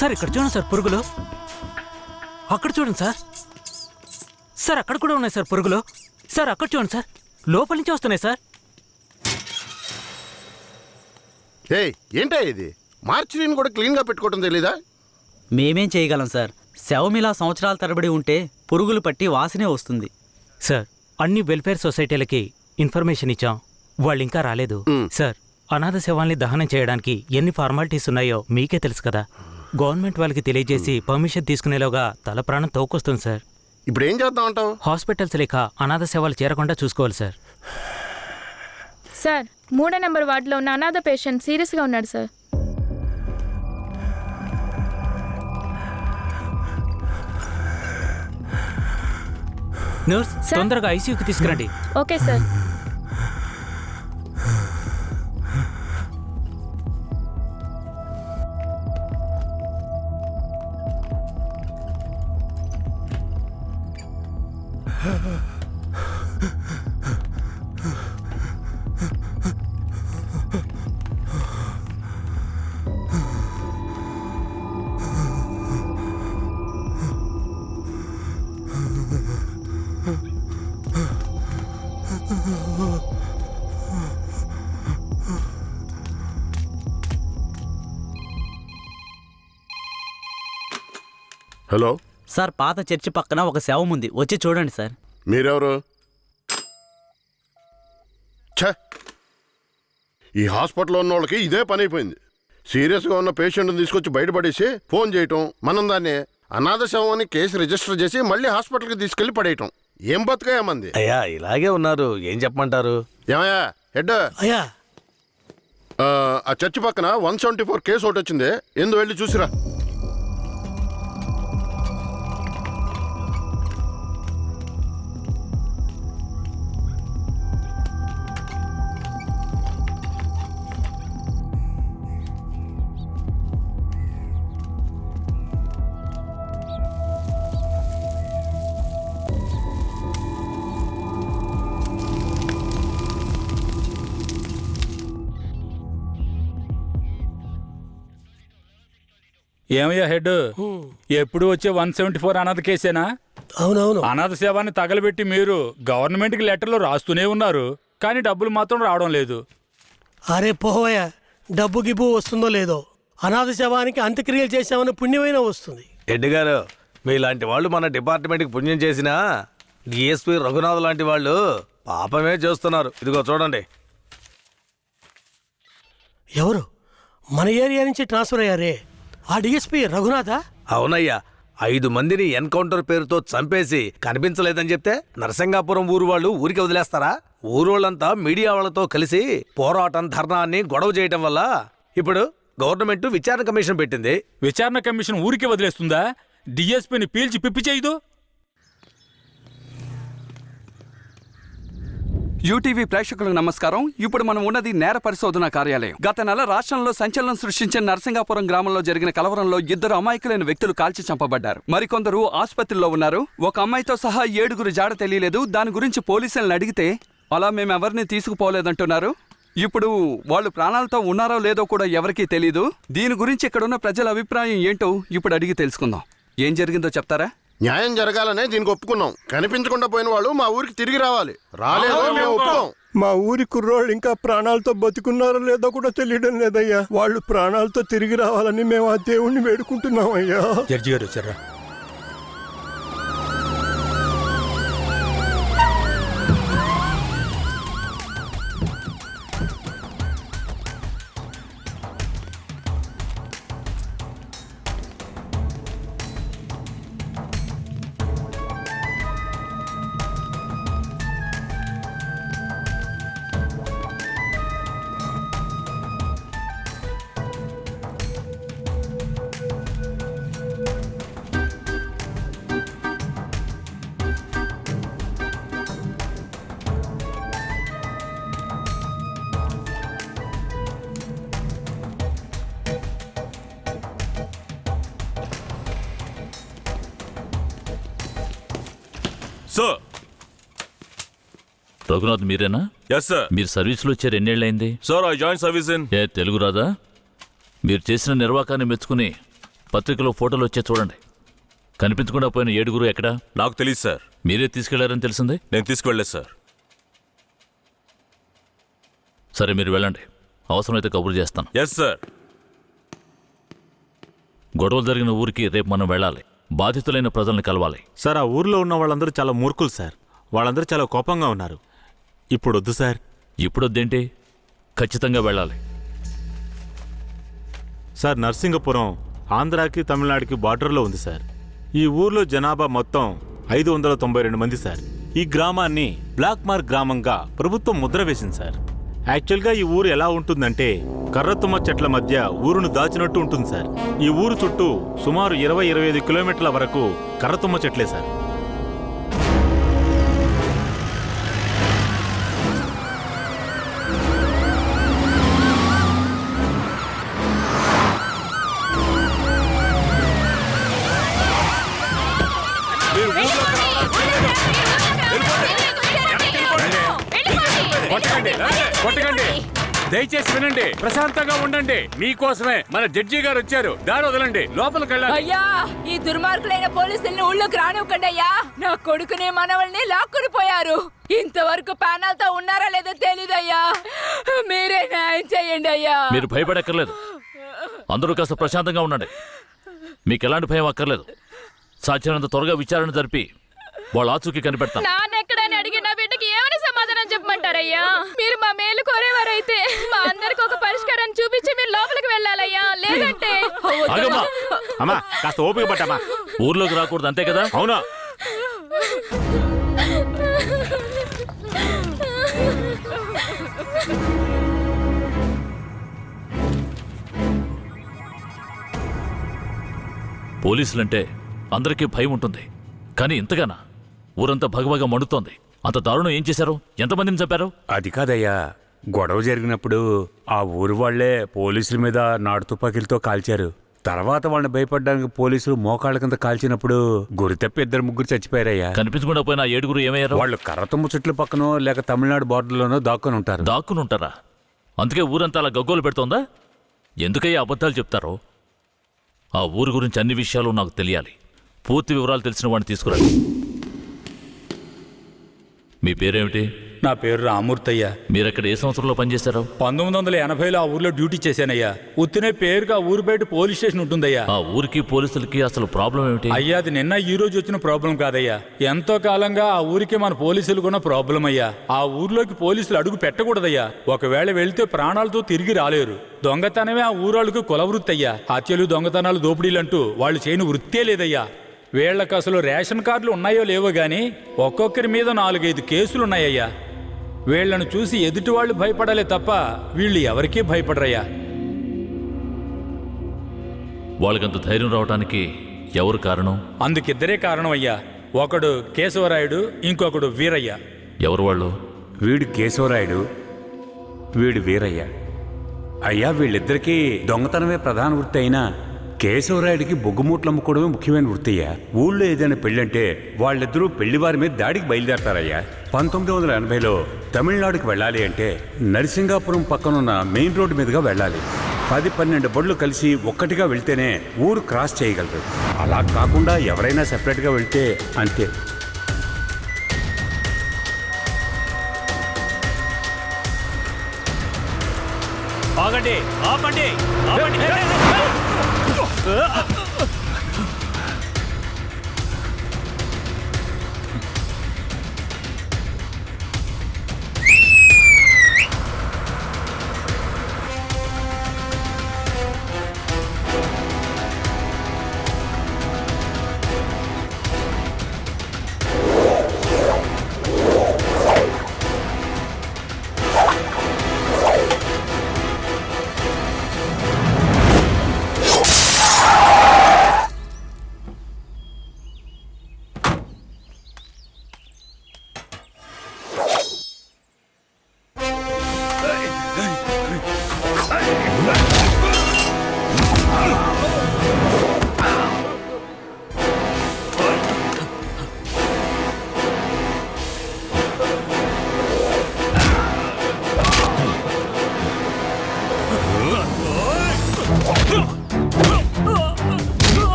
Sir ఇక్కడ చూడండి sir పురుగులు. అక్కడ చూడండి సార్. సార్ అక్కడ కూడా ఉన్నాయి సార్ పురుగులు. సార్ అక్కడ చూడండి సార్. లోపల నుంచి వస్తున్నాయి సార్. ఏయ్ ఏంటా ఇది? మార్చిని కూడా క్లీన్గా పెట్టుకోవటం తెలీదా? మేమేం చేయగలం సార్. శవమిలా సంవత్సరాల తరబడి ఉంటే పురుగులు పట్టి వాసనే వస్తుంది. సార్ అన్ని వెల్ఫేర్ సొసైటీలకి ఇన్ఫర్మేషన్ ఇచ్చాం. వాళ్ళు ఇంకా రాలేదు. సార్ అనాథ శవాల్ని దహనం చేయడానికి ఎన్ని ఫార్మాలిటీస్ ఉన్నాయో మీకే తెలుసు కదా. గవర్నమెంట్ వాళ్ళకి తెలియజేసి పర్మిషన్ తీసుకునేలోగా తల ప్రాణం తోకొస్తుంది సార్. ఇప్పుడు ఏం చేద్దాం అంటావు హాస్పిటల్స్ లేక అనాథ శవాలు చేరకుండా చూసుకోవాలి సార్. సార్ మూడో నెంబర్ వార్డులో ఉన్న అనాథ పేషెంట్ సీరియస్గా ఉన్నాడు సార్. నర్స్. తొందరగా ఐసీయూకి తీసుకురండి. Okay sir. Hello? సార్ పాత చర్చి పక్కన ఒక శవం ఉంది. వచ్చి చూడండి సార్. మీరెవరు? ఛ! ఈ హాస్పిటల్లో ఉన్న వాళ్ళకి ఇదే పని అయిపోయింది సీరియస్గా ఉన్న పేషెంట్ని తీసుకొచ్చి బయటపడేసి ఫోన్ చేయటం మనం దాన్ని అనాథ శవం అని కేసు రిజిస్టర్ చేసి మళ్ళీ హాస్పిటల్కి తీసుకెళ్ళి పడేయటం. ఏం బతుకయ్యా మంది? అయ్యా ఇలాగే ఉన్నారు. ఏం చెప్పమంటారు? ఏమయ్యా హెడ్? అయ్యా. ఆ, ఆ చర్చి పక్కన వన్ సెవెంటీ ఫోర్ కేసు ఒకటి వచ్చింది. ఎందు వెళ్ళి చూసిరా. ఏమయ్యా హెడ్? ఎప్పుడు వచ్చే వన్ సెవెంటీ ఫోర్ అనాథ కేసేనా? అవునవును. అనాథ సేవాన్ని తగలబెట్టి మీరు గవర్నమెంట్కి లెటర్లు రాస్తూనే ఉన్నారు. కానీ డబ్బులు మాత్రం రావడం లేదు. అరే పోవయ్యా డబ్బు గిబ్బు వస్తుందో లేదో? అనాథ శవానికి అంత్యక్రియలు చేశామని పుణ్యమైనా వస్తుంది. హెడ్ గారు మీలాంటి వాళ్ళు మన డిపార్ట్మెంట్కి పుణ్యం చేసినా డిఎస్పి రఘునాథ్ లాంటి వాళ్ళు పాపమే చేస్తున్నారు. ఇదిగో చూడండి. ఎవరు? మన ఏరియా నుంచి ట్రాన్స్ఫర్ అయ్యారే. ఆ డిఎస్పి రఘునాథా? అవునయ్యా. ఐదు మందిని ఎన్కౌంటర్ పేరుతో చంపేసి కనిపించలేదని చెప్తే నరసింగాపురం ఊరు వాళ్ళు ఊరికి వదిలేస్తారా? ఊరోళ్ళంతా మీడియా వాళ్ళతో కలిసి పోరాటం ధర్నాన్ని గొడవ చేయటం వల్ల ఇప్పుడు గవర్నమెంట్ విచారణ కమిషన్ పెట్టింది. విచారణ కమిషన్ ఊరికి వదిలేస్తుందా? డిఎస్పీని పీల్చి పిప్పి చేయదు యూటీవీ ప్రేక్షకులకు నమస్కారం. ఇప్పుడు మనం ఉన్నది నేర పరిశోధన కార్యాలయం. గత నెల రాష్ట్రంలో సంచలనం సృష్టించిన నరసింగాపురం గ్రామంలో జరిగిన కలవరంలో ఇద్దరు అమాయకులైన వ్యక్తులు కాల్చి చంపబడ్డారు. మరికొందరు ఆసుపత్రిలో ఉన్నారు. ఒక అమ్మాయితో సహా ఏడుగురు జాడ తెలియలేదు. దాని గురించి పోలీసులను అడిగితే అలా మేము ఎవరిని తీసుకుపోలేదంటున్నారు? ఇప్పుడు వాళ్ళు ప్రాణాలతో ఉన్నారో లేదో కూడా ఎవరికీ తెలీదు. దీని గురించి ఇక్కడున్న ప్రజల అభిప్రాయం ఏంటో ఇప్పుడు అడిగి తెలుసుకుందాం. ఏం జరిగిందో చెప్తారా? న్యాయం జరగాలనే దీనికి ఒప్పుకున్నాం. కనిపించకుండా పోయిన వాళ్ళు మా ఊరికి తిరిగి రావాలి. రాలేదు మేము ఒప్పుకోం. మా ఊరి కుర్రోళ్ళు ఇంకా ప్రాణాలతో బతుకున్నారో లేదో కూడా తెలియడం లేదయ్యా. వాళ్ళు ప్రాణాలతో తిరిగి రావాలని మేము ఆ దేవుణ్ణి వేడుకుంటున్నాం అయ్యా జడ్జి గారు వచ్చారా? రఘునాథ్ మీరేనా? ఎస్ సార్ మీరు సర్వీస్లో వచ్చి రెండేళ్ళైంది. Sir I join service in ఏ తెలుగు రాదా? మీరు చేసిన నిర్వాకాన్ని మెచ్చుకుని పత్రికలో ఫోటోలు వచ్చే చూడండి. కనిపించకుండా పోయిన ఏడుగురు ఎక్కడ? నాకు తెలియదు సార్ మీరే తీసుకెళ్ళారని తెలిసింది? నేను తీసుకువెళ్ళలేదు సార్ సరే మీరు వెళ్ళండి. అవసరమైతే కబురు చేస్తాను. ఎస్ సార్ గొడవలు జరిగిన ఊరికి రేపు మనం వెళ్ళాలి. బాధితులైన ప్రజల్ని కలవాలి. సార్ ఆ ఊర్లో ఉన్న వాళ్ళందరూ చాలా మూర్ఖులు సార్ వాళ్ళందరూ చాలా కోపంగా ఉన్నారు. ఇప్పుడు వద్దు సార్. ఇప్పుడొద్దేంటి? ఖచ్చితంగా వెళ్ళాలి. సార్ నర్సింగపురం ఆంధ్రాకి తమిళనాడుకి బార్డర్లో ఉంది సార్. ఈ ఊర్లో జనాభా మొత్తం ఐదు వందల తొంభై రెండు మంది సార్. ఈ గ్రామాన్ని బ్లాక్ మార్క్ గ్రామంగా ప్రభుత్వం ముద్ర వేసింది సార్. యాక్చువల్గా ఈ ఊరు ఎలా ఉంటుందంటే కర్రతుమ్మ చెట్ల మధ్య ఊరును దాచినట్టు ఉంటుంది సార్. ఈ ఊరు చుట్టూ సుమారు ఇరవై ఇరవై ఐదు కిలోమీటర్ల వరకు కర్రతుమ్మ చెట్లే సార్. దయచేసి వినండి. ప్రశాంతంగా ఉండండి. మీకోసమే. మన జడ్జి గారు వచ్చారు. దారి వదలండి. లోపలికి వెళ్ళాలి. అయ్యా ఈ దుర్మార్గులైన పోలీసుల్ని ఊళ్ళోకి రానివ్వకండి అయ్యా. నా కొడుకుని మనవల్ని లాక్కుని పోయారు. ఇంతవరకు ప్యానల్తో ఉన్నారా లేదో తెలీదయ్యా మీరే న్యాయం చేయండి అయ్యా. మీరు భయపడక్కర్లేదు. అందరూ కాస్త ప్రశాంతంగా ఉండండి. మీకు ఎలాంటి భయం అక్కర్లేదు. సాధ్యమైనంత త్వరగా విచారణ జరిపి వాళ్ళ ఆచూకీ కనిపెడతాం. నాన్న ఎక్కడని అడిగి నా బిడ్డకి ఏమని సమాధానం చెప్పమంటారయ్యా మీరు మా మేలు కోరేవారైతే మా అందరికి ఒక పరిష్కారం చూపించి మీరు లోపలికి వెళ్ళాలయ్యా లేదంటే? అమ్మా కాస్త ఓపిక పట్టమ్మా. ఊర్లోకి రాకూడదు అంతే కదా? అవునా? పోలీసులంటే అందరికీ భయం ఉంటుంది. కానీ ఇంతగానా? ఊరంతా భగభగ మండుతోంది. అంత దారుణం ఏం చేశారు? ఎంతమందిని చంపారు? అది కాదయ్యా. గొడవ జరిగినప్పుడు ఆ ఊరు వాళ్ళే పోలీసుల మీద నాటు తుపాకీలతో కాల్చారు. తర్వాత వాళ్ళని భయపడడానికి పోలీసులు మోకాళ్ళ కింద కాల్చినప్పుడు గురి తప్పి ఇద్దరు ముగ్గురు చచ్చిపోయారయ్యా. కనిపించకుండా పోయిన ఏడుగురు ఏమయ్యారు? వాళ్ళు కర్రతుమ్మ చెట్ల పక్కనో లేక తమిళనాడు బార్డర్లోనో దాక్కుని ఉంటారు. దాక్కుని ఉంటారా అందుకే ఊరంతా అలా గగ్గోలు పెడుతోందా? ఎందుకయ్యా అబద్ధాలు చెప్తారో? ఆ ఊరు గురించి అన్ని విషయాలు నాకు తెలియాలి. పూర్తి వివరాలు తెలిసిన వాడిని తీసుకురండి. మీ పేరేమిటి? నా పేరు రామూర్తయ్య. మీరక్కడ ఏ సంవత్సరంలో పనిచేశారు? పంతొమ్మిది వందల ఎనభైలో ఆ ఊర్లో డ్యూటీ చేశానయ్యా. ఉత్తినే పేరుగా ఆ ఊరు బయట పోలీస్ స్టేషన్ ఉంటుందయ్యా. ఆ ఊరికి పోలీసులకి అసలు ప్రాబ్లం ఏమిటి? అయ్యా అది నిన్న ఈ రోజు వచ్చిన ప్రాబ్లం కాదయ్యా. ఎంతో కాలంగా ఆ ఊరికి మన పోలీసులు కూడా ప్రాబ్లం అయ్యా. ఆ ఊర్లోకి పోలీసులు అడుగు పెట్టకూడదయ్యా. ఒకవేళ వెళ్తే ప్రాణాలతో తిరిగి రాలేరు. దొంగతనమే ఆ ఊరాళ్ళకు కులవృత్తి అయ్యా హత్యలు దొంగతనాలు దోపిడీలంటూ వాళ్ళు చేయని వృత్తే లేదయ్యా. వీళ్ళకి అసలు రేషన్ కార్డులు ఉన్నాయో లేవో గాని ఒక్కొక్కరి మీద నాలుగైదు కేసులు వీళ్ళను చూసి ఎదుటి వాళ్ళు భయపడాలే తప్ప వీళ్ళు ఎవరికీ భయపడరయ్యా. వాళ్ళకంత ధైర్యం రావడానికి ఎవరు కారణం? అందుకిద్దరే కారణం అయ్యా ఒకడు కేశవరాయుడు ఇంకొకడు వీరయ్య. ఎవరు వాళ్ళు? వీడు కేశవరాయుడు వీడు వీరయ్య. అయ్యా వీళ్ళిద్దరికీ దొంగతనమే ప్రధాన వృత్తి అయినా కేశవరాయుడికి బొగ్గుమూట్లు అమ్ముకోవడమే ముఖ్యమైన వృత్తి అయ్యా ఊళ్ళో ఏదైనా పెళ్ళంటే వాళ్ళిద్దరూ పెళ్ళివారి మీద దాడికి బయలుదేరతారయ్యా పంతొమ్మిది వందల ఎనభైలో తమిళనాడుకి వెళ్ళాలి అంటే నరసింగాపురం పక్కనున్న మెయిన్ రోడ్డు మీదుగా వెళ్ళాలి పది పన్నెండు బళ్ళు కలిసి ఒక్కటిగా వెళ్తేనే ఊరు క్రాస్ చేయగలరు అలా కాకుండా ఎవరైనా సెపరేట్గా వెళ్తే అంతే ఆగండి ఆపండి ఆపండి Ah!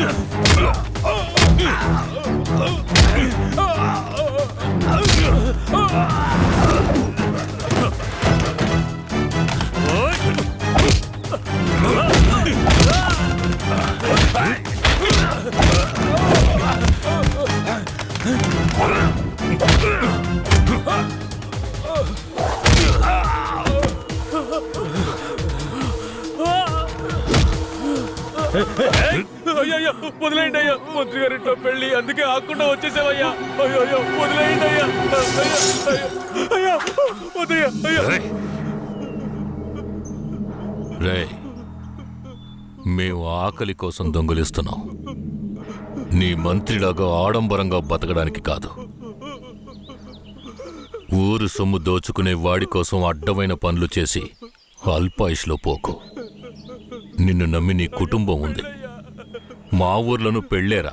Oh! అయ్యో వదిలేయండి అయ్యా. మంత్రి గారింట్లో పెళ్ళి అందుకే ఆకుండా వచ్చేసావయ్యా. అయ్యో అయ్యో వదిలేయండి అయ్యా. అయ్యా వద్దయ్యా అయ్యా. రే మేము ఆకలి కోసం దొంగలిస్తున్నాం. నీ మంత్రిలాగా ఆడంబరంగా బతకడానికి కాదు. ఊరు సొమ్ము దోచుకునే వాడి కోసం అడ్డమైన పనులు చేసి అల్పాయుష్లో పోకు. నిన్ను నమ్మి నీ కుటుంబం ఉంది. మా ఊర్లోనూ పెళ్ళేరా.